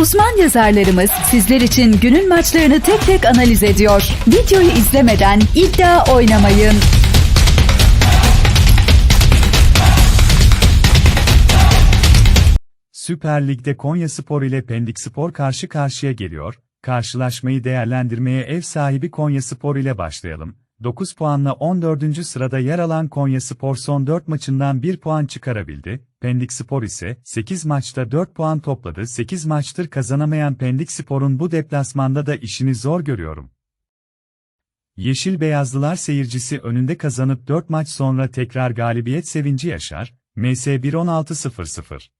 Uzman yazarlarımız sizler için günün maçlarını tek tek analiz ediyor. Videoyu izlemeden iddia oynamayın. Süper Lig'de Konyaspor ile Pendikspor karşı karşıya geliyor. Karşılaşmayı değerlendirmeye ev sahibi Konyaspor ile başlayalım. 9 puanla 14. sırada yer alan Konyaspor son 4 maçından 1 puan çıkarabildi. Pendikspor ise 8 maçta 4 puan topladı. 8 maçtır kazanamayan Pendikspor'un bu deplasmanda da işini zor görüyorum. Yeşil Beyazlılar seyircisi önünde kazanıp 4 maç sonra tekrar galibiyet sevinci yaşar. MS 1-16-0-0